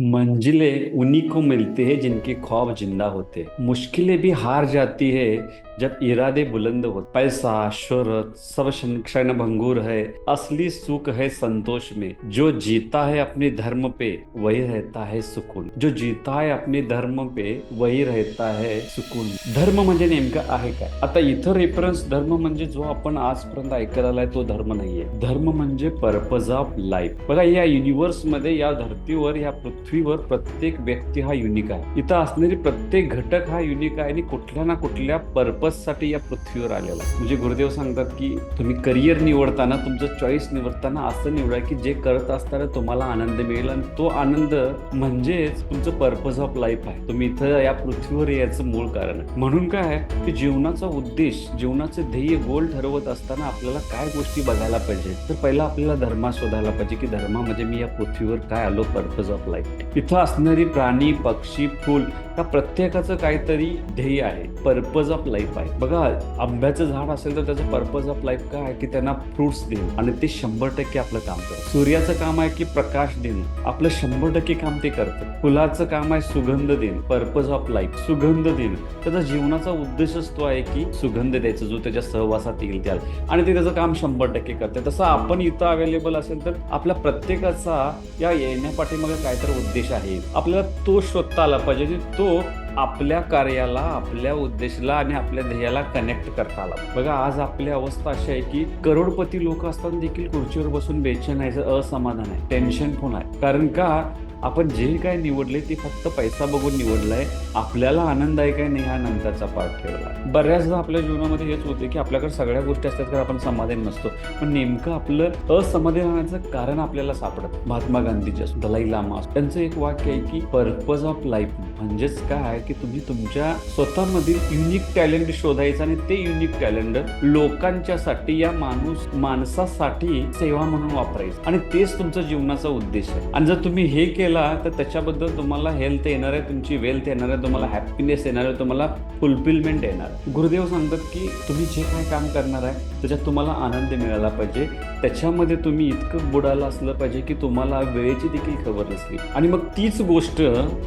मंजिलें उन्हीं को मिलती है जिनके ख्वाब ज़िंदा होते हैं। मुश्किलें भी हार जाती है जब इरादे बुलंद हो। पैसा, शोहरत, सब क्षण भंगुर है। असली सुख है संतोष में। जो जीता है अपने धर्म पे, वही रहता है सुकून। जो जीता है अपने धर्म पे, वही रहता है सुकून। धर्म म्हणजे नेमकं आहे काय? आता इथं रेफरन्स धर्म म्हणजे जो आपण आजपर्यंत ऐकत आलाय तो धर्म नाहीये. धर्म म्हणजे पर्पज ऑफ़ लाईफ बघा, या युनिव्हर्स मध्ये, या धर्तीवर, या पृथ्वीवर प्रत्येक व्यक्ती हा युनिक आहे. इथं असणारी प्रत्येक घटक हा युनिक आहे आणि कुठल्या ना कुठल्या पर्पजसाठी या पृथ्वीवर आलेला आहे. म्हणजे गुरुदेव सांगतात की तुम्ही करिअर निवडताना तुमचं चॉईस निवडताना असं निवडा की जे करत असताना तुम्हाला आनंद मिळेल आणि तो आनंद म्हणजेच तुमचं पर्पज ऑफ लाईफ आहे. तुम्ही इथं या पृथ्वीवर याचं मूळ कारण आहे. म्हणून काय आहे की जीवनाचा उद्देश जीवनाचे ध्येय गोल ठरवत असताना आपल्याला काय गोष्टी बघायला पाहिजे तर पहिला आपल्याला धर्मा शोधायला पाहिजे की धर्मा म्हणजे मी या पृथ्वीवर काय आलो पर्पज ऑफ लाईफ इथं असणारी प्राणी पक्षी फुल त्या प्रत्येकाचं काहीतरी ध्येय आहे. पर्पज ऑफ लाईफ आहे. बघा आंब्याचं झाड असेल तर त्याचं पर्पज ऑफ लाईफ काय आहे? की त्यांना फ्रुट्स देणं. आणि ते शंभर टक्के आपलं काम करतं. सूर्याचं काम आहे की प्रकाश देणं. आपलं शंभर टक्के काम ते करतं. फुलाचं काम आहे सुगंध देणं. पर्पज ऑफ लाईफ सुगंध देणं. त्याचा जीवनाचा उद्देशच तो आहे की सुगंध द्यायचा जो त्याच्या सहवासात येईल त्याला आणि ते त्याचं काम शंभर टक्के करते. तसं आपण इथं अवेलेबल असेल तर आपल्या प्रत्येकाचा या येण्यापाठीमागे काहीतरी उद्देश आहे. आपल्याला तो शोधता आला पाहिजे की तो आपल्या कार्याला आपल्या उद्देशाला आणि आपल्या ध्येयाला कनेक्ट करता आला. बघा आज आपली अवस्था अशी आहे की करोडपती लोक असताना देखील खुर्चीवर बसून बेचैन आहे असमाधान आहे. टेन्शन पण आहे. कारण का? आपण जे काय निवडले ते फक्त पैसा बघून निवडलाय. आपल्याला आनंद आहे काय नाही हा नंतरचा पार्ट ठेवला बऱ्याचदा आपल्या जीवनामध्ये हेच होते की आपल्याकडे सगळ्या गोष्टी असतात तर आपण समाधान नसतो. पण नेमकं आपलं असमाधान राहण्याचं कारण आपल्याला सापडत. महात्मा गांधीचे दलाई लामा. त्यांचं एक वाक्य आहे की पर्पज ऑफ लाईफ म्हणजेच काय आहे की तुम्ही तुमच्या स्वतःमधील युनिक टॅलेंट शोधायचं आणि ते युनिक टॅलेंट लोकांच्यासाठी या माणूस माणसासाठी सेवा म्हणून वापरायचं. आणि तेच तुमचं जीवनाचा उद्देश आहे. आणि जर तुम्ही हे केलं तर त्याच्याबद्दल तुम्हाला हेल्थ येणार आहे तुमची वेल्थ येणार आहे तुम्हाला हॅपीनेस येणार आहे तुम्हाला फुलफिलमेंट येणार गुरुदेव सांगतात की तुम्ही जे काय काम करणार आहे त्याच्यात तुम्हाला आनंद मिळाला पाहिजे. त्याच्यामध्ये तुम्ही इतकं बुडायला असलं पाहिजे की तुम्हाला वेळेची देखील खबर नसली. आणि मग तीच गोष्ट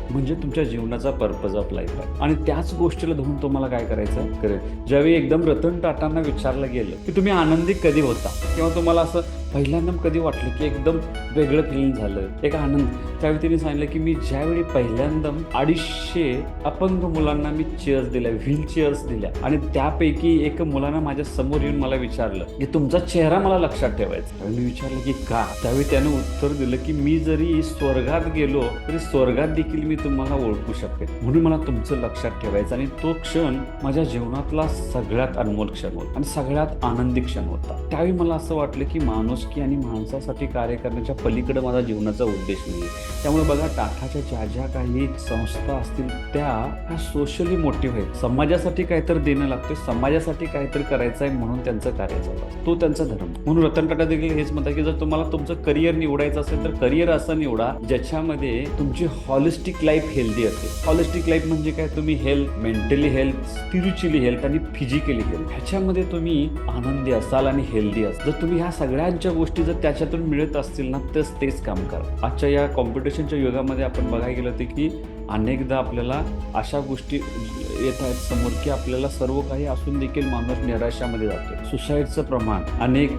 म्हणजे तुमच्या जीवनाचा पर्पज ऑफ लाईफ आहे आणि त्याच गोष्टीला धरून तुम्हाला काय करायचं? करेल. ज्यावेळी एकदम रतन टाटांना विचारलं गेलं की तुम्ही आनंदी कधी होता? किंवा तुम्हाला असं पहिल्यांदा कधी वाटलं की एकदम वेगळं फिलिंग झालं एक आनंद. त्यावेळी तिने सांगितलं की मी ज्यावेळी पहिल्यांदा अडीचशे अपंग मुलांना मी चेअर्स दिल्या व्हील चेअर्स दिल्या आणि त्यापैकी एक मुलानं माझ्यासमोर येऊन मला विचारलं की तुमचा चेहरा मला लक्षात ठेवायचा. त्यावेळी मी विचारलं की का? त्यावेळी त्यानं उत्तर दिलं की मी जरी स्वर्गात गेलो तरी स्वर्गात देखील मी तुम्हाला ओळखू शकेन. म्हणून मला तुमचं लक्षात ठेवायचं आणि तो क्षण माझ्या जीवनातला सगळ्यात अनमोल क्षण होता आणि सगळ्यात आनंदी क्षण होता. त्यावेळी मला असं वाटलं की माणूस माणुसकी आणि माणसासाठी कार्य करण्याच्या पलीकडे माझा जीवनाचा उद्देश नाही त्यामुळे बघा टाटाच्या ज्या ज्या काही संस्था असतील त्या ह्या सोशली मोटिव्ह आहेत. समाजासाठी काहीतरी देणं लागतं समाजासाठी काहीतरी करायचं आहे म्हणून त्यांचं कार्य चालू असतं. तो त्यांचा धर्म. म्हणून रतन टाटा देखील हेच म्हणतात की जर तुम्हाला तुमचं करिअर निवडायचं असेल तर करिअर असं निवडा ज्याच्यामध्ये तुमची हॉलिस्टिक लाईफ हेल्दी असेल हॉलिस्टिक लाईफ म्हणजे काय? तुम्ही health mentally health spiritually health आणि फिजिकली हेल्थ ह्याच्यामध्ये तुम्ही आनंदी असाल आणि हेल्दी असाल. जर तुम्ही ह्या सगळ्यांच्या गोष्टी जर त्याच्यातून मिळत असतील ना तर तेच काम करा. आजच्या या कॉम्पिटिशनच्या युगामध्ये आपण बघायला गेलं ते की अनेकदा आपल्याला अशा गोष्टी येत आहेत समोर की आपल्याला सर्व काही असून देखील माणूस निराशामध्ये जातो सुसाईडचं प्रमाण अनेक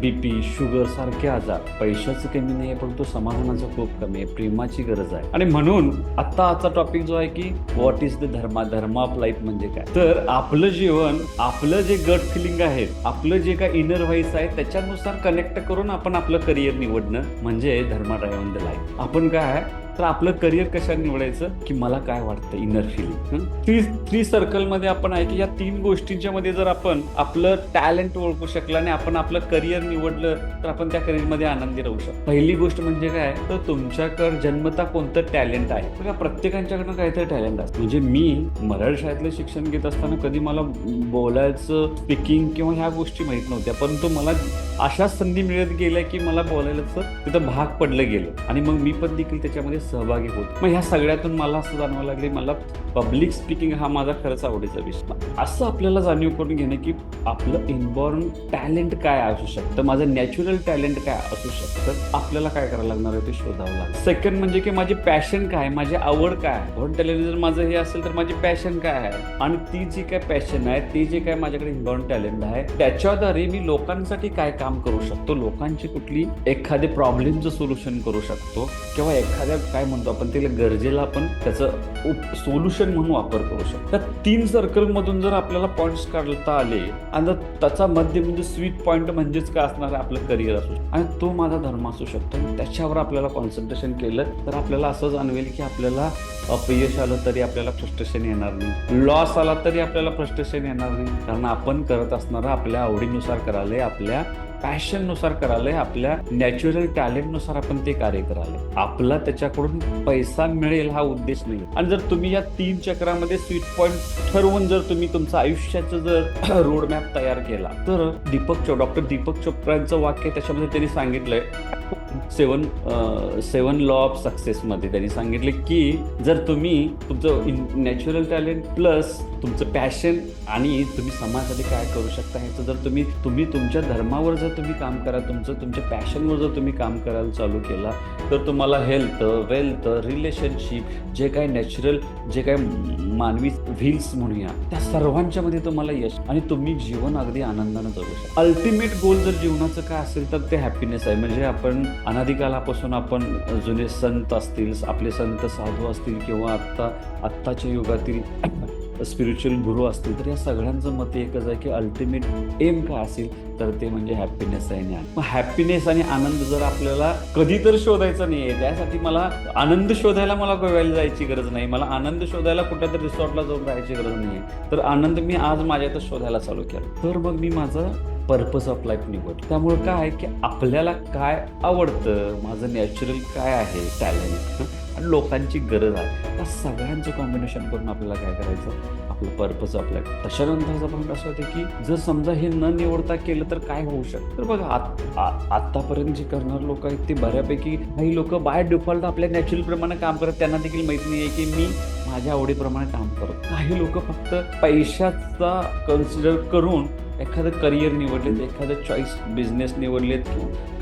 बी पी शुगर सारखे आजार. पैशाचं कमी नाही आहे परंतु समाधानाचं खूप कमी आहे. प्रेमाची गरज आहे. आणि म्हणून आत्ता आजचा टॉपिक जो आहे की व्हॉट इज द धर्मा धर्म ऑफ लाईफ म्हणजे काय? तर आपलं जीवन आपलं जे गट फिलिंग आहे आपलं जे काय इनर व्हाईस आहे त्याच्यानुसार कनेक्ट करून आपण आपलं करिअर निवडणं. म्हणजे धर्मा ड्रायव्हन द लाईफ आपण काय आहे? तर आपलं करिअर कशा निवडायचं? की मला काय वाटतं इनर फिलिंग थ्री थ्री सर्कलमध्ये आपण आहे की या तीन गोष्टींच्या मध्ये जर आपण आपलं टॅलेंट ओळखू शकलं आणि आपण आपलं करिअर निवडलं तर आपण त्या करिअरमध्ये आनंदी राहू शकतो. पहिली गोष्ट म्हणजे काय तर तुमच्याकडं जन्मता कोणतं टॅलेंट आहे? बघा प्रत्येकांच्याकडनं काहीतरी टॅलेंट असतं. म्हणजे मी मराठी शाळेतलं शिक्षण घेत असताना कधी मला बोलायचं स्पीकिंग किंवा ह्या गोष्टी माहीत नव्हत्या. परंतु मला अशा संधी मिळत गेल्या की मला बोलायचं तिथं भाग पडलं गेलं. आणि मग मी पण देखील त्याच्यामध्ये सहभागी होत. मग ह्या सगळ्यातून मला असं जाणवायला लागले मला पब्लिक स्पीकिंग हा माझा खरंच आवडीचा विषय. असं आपल्याला जाणीव करून घेणे की आपलं इनबॉर्न टॅलेंट काय असू शकतं? माझं नॅचरल टॅलेंट काय असू शकतं? आपल्याला काय करायला लागणार आहे ते शोधावं लागतं सेकंड म्हणजे की माझी पॅशन काय माझी आवड काय बॉर्न टॅलेंट जर माझं हे असेल तर माझी पॅशन काय आहे? आणि ती जी काय पॅशन आहे ती जे काय माझ्याकडे इनबॉर्न टॅलेंट आहे त्याच्याद्वारे मी लोकांसाठी काय काम करू शकतो? लोकांची कुठली एखादे प्रॉब्लेमचं सोल्युशन करू शकतो? किंवा एखाद्या काय म्हणतो आपण त्याला गरजेला आपण त्याचं सोल्युशन म्हणून वापर करू शकतो. त्या तीन सर्कलमधून जर आपल्याला पॉईंट्स काढता आले आणि त्याचा मध्य म्हणजे स्वीट पॉईंट म्हणजेच काय असणार आहे आपलं करिअर असू आणि तो माझा धर्म असू शकतो. त्याच्यावर आपल्याला कॉन्सन्ट्रेशन केलं तर आपल्याला असं जाणवेल की आपल्याला अपयश आलं तरी आपल्याला फ्रस्ट्रेशन येणार नाही. लॉस आला तरी आपल्याला फ्रस्ट्रेशन येणार नाही. कारण आपण करत असणारं आपल्या आवडीनुसार करायला आपल्या पॅशननुसार करायला आपल्या नॅचरल टॅलेंटनुसार आपण ते कार्य करायला आपला त्याच्याकडून पैसा मिळेल हा उद्देश नाही आणि जर तुम्ही या तीन चक्रामध्ये स्वीट पॉईंट ठरवून जर तुम्ही तुमचं आयुष्याचं जर रोड मॅप तयार केला तर दीपक चो डॉक्टर दीपक चोप्रांचं वाक्य त्याच्यामध्ये त्यांनी सांगितलंय. सेवन सेवन लॉ ऑफ सक्सेसमध्ये त्यांनी सांगितले की जर तुम्ही तुमचं नॅचरल टॅलेंट प्लस तुमचं पॅशन आणि तुम्ही समाजासाठी काय करू शकता ह्याचं जर तुम्ही तुम्ही तुमच्या धर्मावर जर तुम्ही काम करा तुमचं तुमच्या पॅशनवर जर तुम्ही काम करायला चालू केला तर तुम्हाला हेल्थ वेल्थ रिलेशनशिप जे काय नॅचरल जे काय मानवी व्हील्स म्हणूया त्या सर्वांच्या मध्ये तुम्हाला यश आणि तुम्ही जीवन अगदी आनंदानं जगू शकता. अल्टिमेट गोल जर जीवनाचं काय असेल तर ते हॅपीनेस आहे. म्हणजे आपण अनादिकालापासून आपण जुने संत असतील आपले संत साधू असतील किंवा आत्ता आत्ताच्या युगातील स्पिरिच्युअल गुरु असतील तर या सगळ्यांचं मत एकच आहे की अल्टिमेट एम काय असेल तर ते म्हणजे हॅपीनेस आहे ज्ञान मग हॅपीनेस आणि आनंद जर आपल्याला कधी तर शोधायचा नाही आहे त्यासाठी मला आनंद शोधायला मला गोव्याला जायची गरज नाही मला आनंद शोधायला कुठल्या तरी रिसॉर्टला जाऊन राहायची गरज नाही आहे. तर आनंद मी आज माझ्यातच शोधायला चालू केला. तर मग मी माझं पर्पज ऑफ लाईफ निवड. त्यामुळं काय आहे की आपल्याला काय आवडतं माझं नॅचरल काय आहे टॅलेंट आणि लोकांची गरज आहे. त्या सगळ्यांचं कॉम्बिनेशन करून आपल्याला काय करायचं? आपलं पर्पज ऑफ लाईफ त्याच्यानंतरचा पॉईंट असं होतं की जर समजा हे न निवडता केलं तर काय होऊ शकतं? तर बघा आत- आ- आतापर्यंत जे करणारे लोक आहेत ते बऱ्यापैकी काही लोक बाय डिफॉल्ट आपल्या नॅचरल प्रमाणे काम करत त्यांना देखील माहीत नाही आहे की मी माझ्या आवडीप्रमाणे काम करतो. काही लोक फक्त पैशाचा कन्सिडर करून एखादं करिअर निवडलेत एखादं चॉईस बिझनेस निवडलेत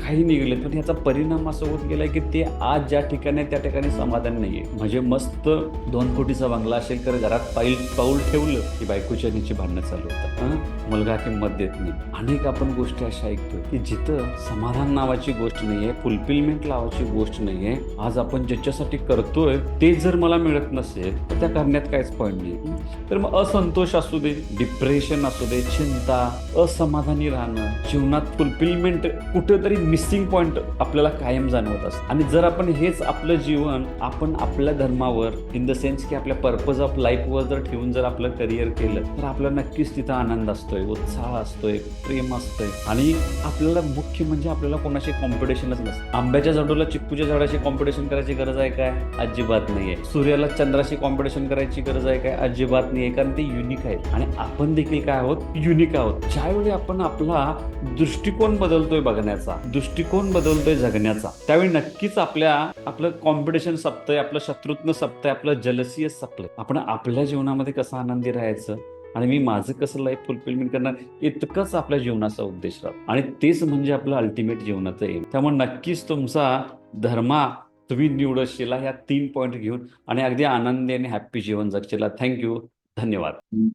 काही निघलेत पण ह्याचा परिणाम असं होत गेलाय की ते आज ज्या ठिकाणी त्या ठिकाणी समाधान नाहीये. म्हणजे मस्त दोन कोटीचा बंगला असेल तर घरात पाईल पाऊल ठेवलं की बायकोच्या नीची भांडणं चालू होतात. मुलगा किंमत देत नाही. अनेक आपण गोष्टी अशा ऐकतो की जिथं समाधान नावाची गोष्ट नाहीये फुलफिलमेंट नावाची गोष्ट नाहीये आज आपण ज्याच्यासाठी करतोय ते जर मला मिळत नसेल तर त्या करण्यात काहीच पॉईंट नाही तर मग असंतोष असू दे डिप्रेशन असू दे चिंता असमाधानी राहणं जीवनात फुलफिलमेंट कुठेतरी मिसिंग पॉइंट आपल्याला कायम जाणवत असतं. आणि जर आपण हेच आपलं जीवन आपण आपल्या धर्मावर इन द सेन्स की आपल्या पर्पज ऑफ लाईफवर जर ठेवून जर आपलं करिअर केलं तर आपल्याला नक्कीच तिथं आनंद असतोय उत्साह असतोय प्रेम असतोय. आणि आपल्याला मुख्य म्हणजे आपल्याला कोणाशी कॉम्पिटिशनच नसतं. आंब्याच्या झाडाला चिक्कूच्या झाडाशी कॉम्पिटिशन करायची गरज आहे काय? अजिबात नाहीये. सूर्याला चंद्राशी कॉम्पिटिशन करायची गरज आहे काय? अजिबात नाहीये. कारण ते युनिक आहे आणि आपण देखील काय आहोत? युनिक आहोत. ज्यावेळी आपण आपला दृष्टिकोन बदलतोय बघण्याचा दृष्टिकोन बदलतोय जगण्याचा त्यावेळी नक्कीच आपल्या आपलं कॉम्पिटिशन सपतंय आपलं शत्रुत्न सपतंय आपलं जलसीय सपलंय. आपण आपल्या जीवनामध्ये कसं आनंदी राहायचं? आणि मी माझं कसं लाईफ फुलफिलमेंट करणार? इतकंच आपल्या जीवनाचा उद्देश राहतो. आणि तेच म्हणजे आपलं अल्टिमेट जीवनाचं एम त्यामुळे नक्कीच तुमचा धर्मा तुम्ही निवडशीला ह्या तीन पॉईंट घेऊन आणि अगदी आनंदी आणि हॅप्पी जीवन जगशीला. थँक्यू धन्यवाद.